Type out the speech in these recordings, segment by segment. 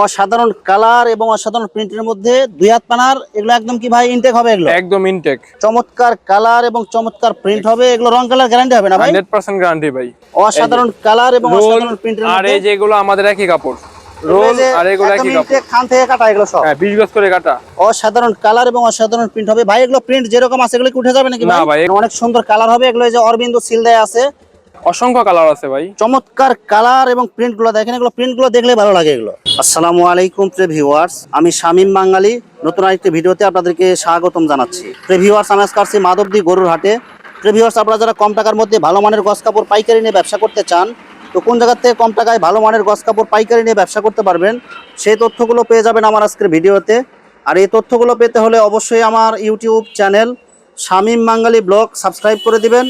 অসাধারণ কালার এবং অসাধারণ প্রিন্টের মধ্যে দুই হাত পানার এগুলো একদম কি ভাই ইনটেক হবে এগুলো? একদম ইনটেক চমৎকার কালার এবং চমৎকার প্রিন্ট হবে। এগুলো রং কালার গ্যারান্টি হবে না ভাই? হান্ড্রেড পার্সেন্ট গ্যারান্টি ভাই। অসাধারণ কালার এবং অসাধারণ প্রিন্টের আর মধ্যে এই যেগুলো আমাদের একই কাপড়। রোল আর এগুলো একই কাপড়। খান থেকে কাটা এগুলো সব। হ্যাঁ বিশ গজ করে কাটা। অসাধারণ কালার এবং অসাধারণ প্রিন্ট হবে। ভাই এগুলো প্রিন্ট যেরকম আছে এগুলো কি উঠে যাবে নাকি ভাই না ভাই? ভাই। অনেক সুন্দর কালার হবে। এগুলো এই যে অরবিন্দ সিল দেয়া আছে। অসংখ্য কালার আছে ভাই। চমৎকার কালার এবং প্রিন্টগুলো দেখেন এগুলো প্রিন্টগুলো দেখলে ভালো লাগে এগুলো। আসসালামু আলাইকুম প্রে ভিউয়ার্স আমি শামীম বাঙালি। নতুন আরেকটি ভিডিওতে আপনাদেরকে স্বাগতম জানাচ্ছি। প্রে ভিউয়ার্স আমি আজকে আসছি মাধবদী গরুর হাটে। প্রে ভিউয়ার্স আপনারা যারা কম টাকার মধ্যে ভালো মানের গস কাপড় পাইকারি নিয়ে ব্যবসা করতে চান, তো কোন জায়গার থেকে কম টাকায় ভালো মানের গস কাপড় পাইকারি নিয়ে ব্যবসা করতে পারবেন, সেই তথ্যগুলো পেয়ে যাবেন আমার আজকের ভিডিওতে। আর এই তথ্যগুলো পেতে হলে অবশ্যই আমার YouTube channel Shamim Bangali blog subscribe করে দিবেন।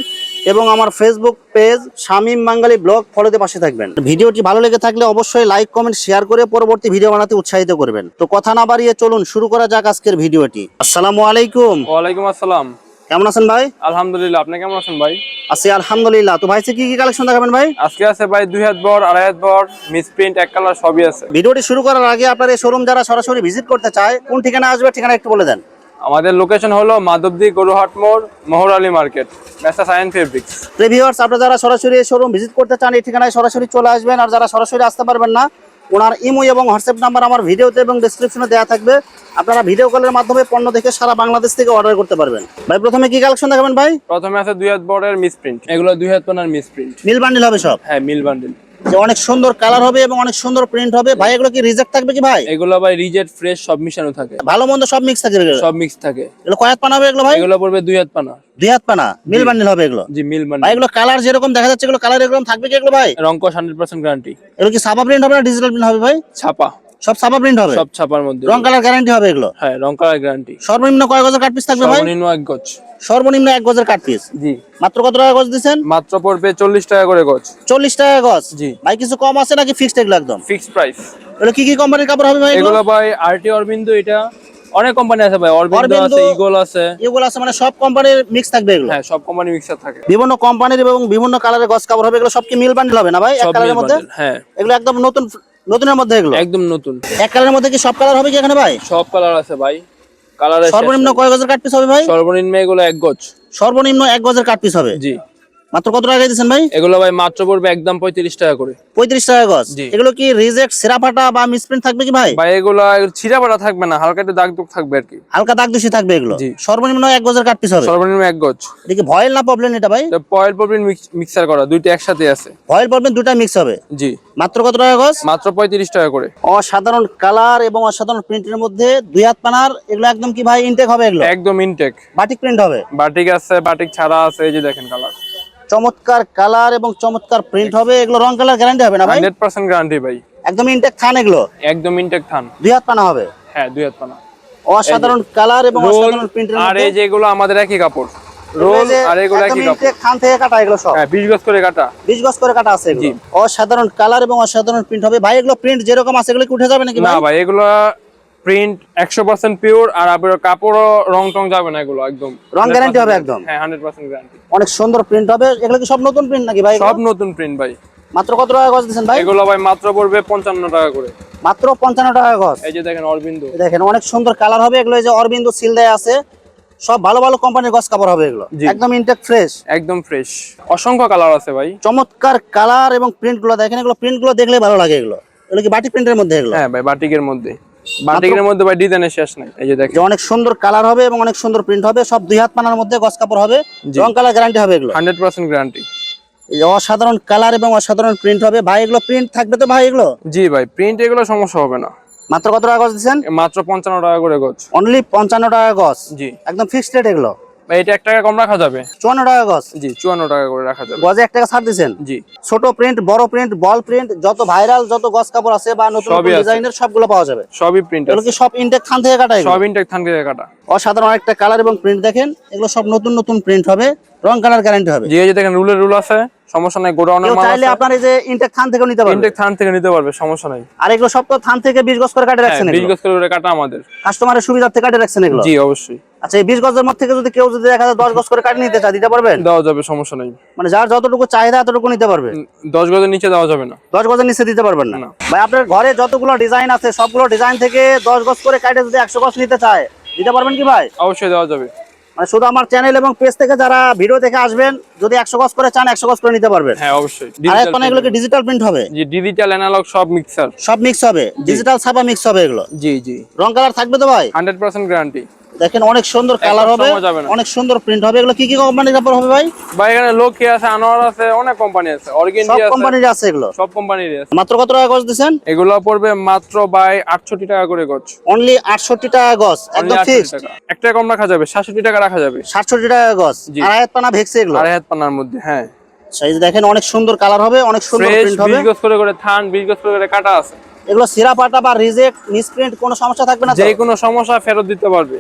এবং আমার Facebook page Shamim Bangali blog ফলোতে পাশে থাকবেন। ভিডিওটি ভালো লেগে থাকলে অবশ্যই লাইক কমেন্ট শেয়ার করে পরবর্তী ভিডিও বানাতে উৎসাহিত করবেন। তো কথা না বাড়িয়ে চলুন শুরু করা যাক আজকের ভিডিওটি। আসসালামু আলাইকুম। ওয়ালাইকুম আসসালাম। কেমন আছেন ভাই? আলহামদুলিল্লাহ আপনি কেমন আছেন ভাই? আছি আলহামদুলিল্লাহ। তো ভাই কি কি কালেকশন দেখাবেন ভাই? আজকে আছে ভাই দুই হাত বর আড়াই হাত বর মিস প্রিন্ট এক কালার সবই আছে। ভিডিওটি শুরু করার আগে আপনার এই শোরুম যারা সরাসরি ভিজিট করতে চায় কোন ঠিকানা আসবে ঠিকানা একটু বলে দেন। আমাদের লোকেশন হলো মাধবদী গরুহাট মোড় মোহর আলী মার্কেট মেসা সায়েন্স ফেব্রিক্স প্রিভিউয়ার্স আপনারা যারা সরাসরি এই শোরুম ভিজিট করতে চান এই ঠিকানায় সরাসরি চলে আসবেন। আর যারা সরাসরি আসতে পারবেন না ওনার ইমো এবং হোয়াটসঅ্যাপ নাম্বার আমার ভিডিওতে এবং ডেসক্রিপশনে দেওয়া থাকবে। আপনারা ভিডিও কলের মাধ্যমে পণ্য দেখে সারা বাংলাদেশ থেকে অর্ডার করতে পারবেন। ভাই প্রথমে কি কালেকশন দেখাবেন ভাই? প্রথমে আছে দুই হাত বরের মিস প্রিন্ট এগুলো দুই হাত পানার মিস প্রিন্ট মিল বান্ডিল হবে সব? হ্যাঁ মিল বান্ডেল যে অনেক সুন্দর কালার হবে এবং অনেক সুন্দর প্রিন্ট হবে। ভাই এগুলো কি রিজেক্ট থাকবে কি ভাই? এগুলো ভাই রিজেক্ট ফ্রেশ সব মিশানো থাকে। ভালো মন্দ সব মিক্স থাকে এগুলো? সব মিক্স থাকে। এগুলো কয় হাত পানা হবে এগুলো ভাই? এগুলো পড়বে দুই হাত পানা। দুই হাত পানা? মিল বান্ডিল হবে এগুলো? জি মিল ভাই এগুলো কালার যেরকম দেখা যাচ্ছে এগুলো কালার এরকম থাকবে কি এগুলো ভাই? রঙ্কশ হান্ড্রেড পার্সেন্ট গ্যারান্টি এগুলো কি ছাপা প্রিন্ট হবে না ডিজিটাল প্রিন্ট হবে ভাই? ছাপা। সব সাপা প্রিন্ট হবে? সব ছাপার মধ্যে। রং কালার গ্যারান্টি হবে এগুলো? হ্যাঁ রং কালার গ্যারান্টি সর্বনিম্ন কয় গজের কাট পিস থাকবে ভাই? সর্বনিম্ন এক গজ। সর্বনিম্ন এক গজের কাট পিস জি। মাত্র কত টাকা গজ দিচ্ছেন মাত্র পড়বে চল্লিশ টাকা করে গজ। চল্লিশ টাকা গজ? জি। ভাই কিছু কম আছে নাকি ফিক্সড এগুলো একদম? ফিক্স প্রাইস এগুলো কি কি কোম্পানির কাপড় হবে ভাই এগুলো? ভাই আরটি অরবিন্দ এটা। অনেক কোম্পানি আছে ভাই অরবিন্দ আছে ইগল আছে। এগুলো আছে মানে সব কোম্পানির মিক্স থাকবে এগুলো? হ্যাঁ সব কোম্পানি মিক্সার থাকে। বিভিন্ন কোম্পানির এবং বিভিন্ন কালারের গজ কাপড় হবে এগুলো সব কি মিল বান্ডিল হবে না ভাই? এক কালারের মধ্যে? হ্যাঁ। এগুলো একদম নতুন নতুনের মধ্যে এগুলো? একদম নতুন। এক কালারের মধ্যে কি সব কালার হবে কি এখানে ভাই? সব কালার আছে ভাই। কালার সর্বনিম্ন কয় গজের কাট পিস হবে ভাই? সর্বনিম্ন এগুলো এক গজ। সর্বনিম্ন এক গজের কাট পিস হবে? জি। মাত্র কত টাকা দিচ্ছেন ভাই? এগুলো ভাই মাত্র পড়বে একদম পঁয়ত্রিশ টাকা করে। পঁয়ত্রিশ টাকা গজ। এগুলো কি রিজেক্ট সেরা ফাটা বা মিসপ্রিন্ট থাকবে কি ভাই? ভাই এগুলো ছিঁড়া পাড়া থাকবে না হালকা একটু দাগ থাকবে আর কি। হালকা দাগ দোষী থাকবে এগুলো। সর্বনিম্ন এক গজের কাট পিস হবে? সর্বনিম্ন এক গজ। কি ভয়েল না প্রবলেম এটা ভাই? পয়েল প্রবলেম মিক্সার করা দুইটা একসাথে আছে। ভয়েল প্রবলেম দুটা মিক্স হবে? জি। মাত্র কত টাকা গজ? মাত্র পঁয়ত্রিশ টাকা করে। অসাধারণ কালার এবং অসাধারণ প্রিন্টের মধ্যে দুই হাত পানার এগুলো একদম কি ভাই ইনটেক হবে এগুলো? একদম ইনটেক বাটিক প্রিন্ট হবে? বাটিক আছে বাটিক ছাড়া আছে এই যে দেখেন কালার চমৎকার কালার এবং চমৎকার প্রিন্ট হবে। এগুলো রং কালার গ্যারান্টি হবে না ভাই? হান্ড্রেড পার্সেন্ট গ্যারান্টি ভাই। একদম ইনটেক থান এগুলো? একদম ইনটেক থান। দুই হাত পানা হবে? হ্যাঁ দুই হাত পানা। অসাধারণ কালার এবং অসাধারণ প্রিন্টের আর এই যেগুলো আমাদের একই কাপড়। রোল আর এগুলো একই কাপড়। ইনটেক থান থেকে কাটা এগুলো সব। হ্যাঁ বিশ গজ করে কাটা। বিশ গজ করে কাটা আছে এগুলো। অসাধারণ কালার এবং অসাধারণ প্রিন্ট হবে। ভাই এগুলো প্রিন্ট যেরকম আছে এগুলো কি উঠে যাবে নাকি ভাই না ভাই? ভাই এগুলো প্রিন্ট একশো পার্সেন্ট পিওর আর আপনার কাপড়ও রং টং যাবে না এগুলো একদম। রং গ্যারান্টি হবে একদম। হ্যাঁ হান্ড্রেড পার্সেন্ট গ্যারান্টি অনেক সুন্দর প্রিন্ট হবে। এগুলো কি সব নতুন প্রিন্ট নাকি ভাই সব নতুন প্রিন্ট ভাই। মাত্র কত টাকা গজ দিচ্ছেন ভাই? এগুলো ভাই মাত্র পড়বে পঞ্চান্ন টাকা করে। মাত্র পঞ্চান্ন টাকা গজ। এই যে দেখেন অরবিন্দ। দেখেন অনেক সুন্দর কালার হবে। এগুলো এই যে অরবিন্দ সিল দেয়া আছে। সব ভালো ভালো কোম্পানির গজ কাপড় হবে এগুলো। একদম ইনটেক ফ্রেশ একদম ফ্রেশ অসংখ্য কালার আছে ভাই। চমৎকার কালার এবং প্রিন্টগুলো। দেখেন এগুলো প্রিন্টগুলো দেখলে ভালো লাগে এগুলো। এগুলো কি বাটি প্রিন্টের মধ্যে এগুলো? হ্যাঁ ভাই বাটিকের মধ্যে। বাটিকের মধ্যে বা ডিজাইনের শেষ নাই। এই যে দেখেন। অনেক সুন্দর কালার হবে এবং অনেক সুন্দর প্রিন্ট হবে সব দুই হাত পানার মধ্যে গস কাপড় হবে রং কালার গ্যারান্টি হবে এগুলো। হান্ড্রেড পার্সেন্ট গ্যারান্টি এই অসাধারণ কালার এবং অসাধারণ প্রিন্ট হবে। ভাই এগুলো প্রিন্ট থাকবে তো ভাই এগুলো? জি ভাই প্রিন্ট এগুলো সমস্যা হবে না। মাত্র কত টাকা গজ দিচ্ছেন? মাত্র পঞ্চান্ন টাকা করে গজ। অনলি পঞ্চান্ন টাকা গজ। জি। একদম ফিক্সড রেট এগুলো। এটা এক টাকা কম রাখা যাবে? চুয়ান্ন টাকা গজ। জি চুয়ান্ন টাকা করে রাখা যাবে। গজে এক টাকা ছাড় দিচ্ছেন জি। ছোট প্রিন্ট বড় প্রিন্ট বল প্রিন্ট যত ভাইরাল যত গজ কাপড় আছে বা নতুন সবই নতুন আছে। ডিজাইনের সবগুলো পাওয়া যাবে। সবই প্রিন্ট এগুলো কি সব ইনটেক থেকে কাটা সব ইনটেক থান থেকে কাটা। অসাধারণ একটা কালার এবং প্রিন্ট দেখেন এগুলো সব নতুন নতুন প্রিন্ট হবে রং কালার গ্যারান্টি হবে। জি এই যে দেখেন রুলের রুল আছে সমস্যা নাই গোডাউনের কেউ মাল চাইলে আপনার এই যে ইনটেক থান থেকেও নিতে পারবে। ইনটেক থান থেকে নিতে পারবে সমস্যা নাই। আর এগুলো সব তো থান থেকে বিশ গজ করে কাটে হ্যাঁ রাখছেন বিশ গজ করে কাটা আমাদের। কাস্টমারের সুবিধার্থে কাটে রাখছেন এগুলো। জি অবশ্যই। আচ্ছা এই বিশ গজের মধ্যে থেকে যদি কেউ যদি দেখা যায় দশ গজ করে কাটিয়ে নিতে চায় দিতে পারবেন? দেওয়া যাবে সমস্যা নেই। মানে যার যতটুকু চাহিদা ততটুকু নিতে পারবে? দশ গজের নিচে দেওয়া যাবে না। দশ গজের নিচে দিতে পারবেন না। ভাই আপনার ঘরে যতগুলো ডিজাইন আছে সবগুলো ডিজাইন থেকে দশ গজ করে কাটে যদি একশো গজ নিতে চায় দিতে পারবেন কি ভাই? অবশ্যই দেওয়া যাবে। মানে শুধু আমার চ্যানেল এবং পেজ থেকে যারা ভিডিও দেখে আসবেন যদি একশো গজ করে চান একশো গজ করে নিতে পারবেন। হ্যাঁ অবশ্যই। আর এগুলো কি ডিজিটাল প্রিন্ট হবে? জি ডিজিটাল অ্যানালগ সব মিক্সার সব মিক্স হবে? ডিজিটাল ছাপা মিক্স হবে এগুলো? জি জি। রং কালার থাকবে তো ভাই? হান্ড্রেড পার্সেন্ট গ্যারান্টি দেখেন অনেক সুন্দর কালার হবে। অনেক সুন্দর প্রিন্ট হবে। এগুলো কি কি কোম্পানির কাপড় হবে ভাই? বা এখানে লোকি আছে আনোয়ার আছে অনেক কোম্পানি আছে। সব অর্গেন্ডি আছে। কোম্পানির আছে এগুলো? সব কোম্পানির আছে। মাত্র কত টাকা গজ দিচ্ছেন? এগুলো পড়বে মাত্র বাই আটষট্টি টাকা করে গজ। অনলি আটষট্টি টাকা গজ একদম 68 ফিক্সড একটা কম রাখা যাবে সাতষট্টি টাকা রাখা যাবে। সাতষট্টি টাকা গজ। আর আয়াত পানা ভেক্সে এগুলো? আড়াই হাত পানার মধ্যে হ্যাঁ। সাইজ দেখেন অনেক সুন্দর কালার হবে অনেক সুন্দর প্রিন্ট হবে। বিশ গজ করে করে থান বিশ গজ করে করে কাটা আছে। এগুলো সিরা পাটা বা রিজেক্ট মিসপ্রিন্ট কোনো সমস্যা থাকবে না যে কোনো সমস্যা ফেরত দিতে পারবে।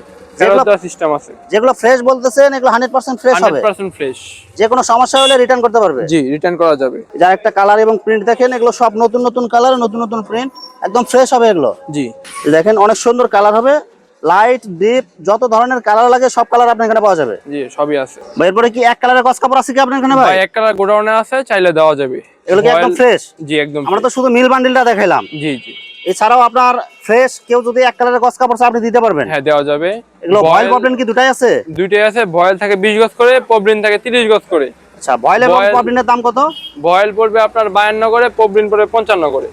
সিস্টেম আছে। যেগুলো ফ্রেশ বলতেছেন এগুলো হান্ড্রেড পার্সেন্ট ফ্রেশ হবে। ফ্রেশ যে কোনো সমস্যা হলে রিটার্ন করতে পারবে। জি রিটার্ন করা যাবে। যার একটা কালার এবং প্রিন্ট দেখেন এগুলো সব নতুন নতুন কালার নতুন নতুন প্রিন্ট একদম ফ্রেশ হবে এগুলো। জি। দেখেন অনেক সুন্দর কালার হবে। লাইট ডিপ যত ধরনের কালার লাগে সব কালার আপনার এখানে পাওয়া যাবে। জি সবই আছে। এরপরে কি এক কালারের কস কাপড় আছে কি আপনার এখানে ভাই? এক কালার গোডাউনে আছে চাইলে দেওয়া যাবে। এগুলো কি একদম ফ্রেশ জি একদম আমরা তো শুধু মিল বান্ডিলটা দেখাইলাম। জি জি। এছাড়াও আপনার ফ্রেশ কেউ যদি এক কালারের কস কাপড় আপনি দিতে পারবেন। হ্যাঁ দেওয়া যাবে। এগুলো Boil প্রবলেম কি দুটাই আছে? দুইটাই আছে ভয়েল থাকে বিশ গজ করে পবলিন থাকে তিরিশ গজ করে। আচ্ছা ভয়েল এবং প্রবলেমের দাম কত? ভয়েল পড়বে আপনার বায়ান্ন করে পবলিন পড়বে পঞ্চান্ন করে।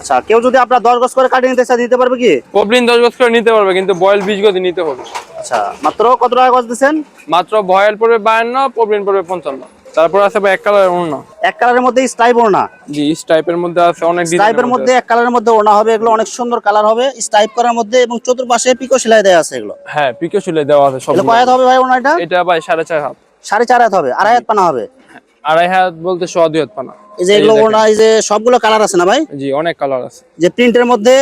আচ্ছা কেউ যদি আপনার দশ গজ করে কাটিয়ে নিতে চায় দিতে পারবে কি? পবলিন দশ গজ করে নিতে পারবে কিন্তু বয়েল বিশ গজ নিতে হবে। আচ্ছা মাত্র কত টাকা গজ দিচ্ছেন? মাত্র ভয়েল পড়বে বায়ান্ন পবলিন পড়বে পঞ্চান্ন। তারপর আছে ভাই এক কালার ওড়না। এক কালারের মধ্যে স্টাইপ ওড়না? জি টাইপের মধ্যে আছে অনেক স্টাইপের মধ্যে এক কালারের মধ্যে ওড়না হবে এগুলো অনেক সুন্দর কালার হবে। স্টাইপ করার মধ্যে এবং চতুর্পাশে পিকো সেলাই দেওয়া আছে এগুলো। হ্যাঁ পিকো চুলে দেওয়া আছে সব কয় হাত হবে ভাই ওড়নাটা? এটা ভাই সাড়ে চার হাত। সাড়ে চার হাত হবে আড়াই হাত পানা হবে। আড়াই হাত বলতে সোয়া দুই হাত পানা। এই যে এগুলো ওড়না এই যে সবগুলো কালার আছে না ভাই? জি অনেক কালার আছে। যে প্রিন্টের মধ্যে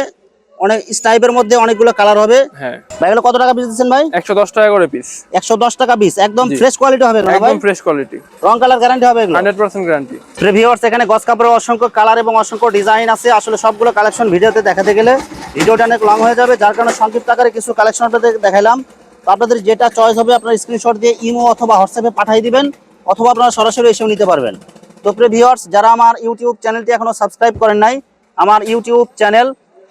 অনেক স্টাইপের মধ্যে অনেকগুলো কালার হবে। হ্যাঁ। ভাই এগুলো কত টাকা পিস দিচ্ছেন ভাই? একশো দশ টাকা করে পিস। একশো দশ টাকা পিস। একদম ফ্রেশ কোয়ালিটি হবে না ভাই? একদম ফ্রেশ কোয়ালিটি রং কালার গ্যারান্টি হবে এগুলো? হান্ড্রেড পার্সেন্ট গ্যারান্টি প্রিভিউয়ার্স এখানে গস কাপড়ের অসংখ্য কালার এবং অসংখ্য ডিজাইন আছে। আসলে সবগুলো কালেকশন ভিডিওতে দেখাতে গেলে ভিডিওটা অনেক লং হয়ে যাবে। যার কারণে সংক্ষিপ্ত আকারে কিছু কালেকশন আপনাদের দেখালাম তো আপনাদের যেটা চয়েস হবে আপনার স্ক্রিনশট দিয়ে ইমো অথবা হোয়াটসঅ্যাপে পাঠিয়ে দিবেন অথবা আপনারা সরাসরি এসেও নিতে পারবেন। তো প্রিভিউয়ার্স যারা আমার ইউটিউব চ্যানেলটি এখনও সাবস্ক্রাইব করেন নাই আমার YouTube channel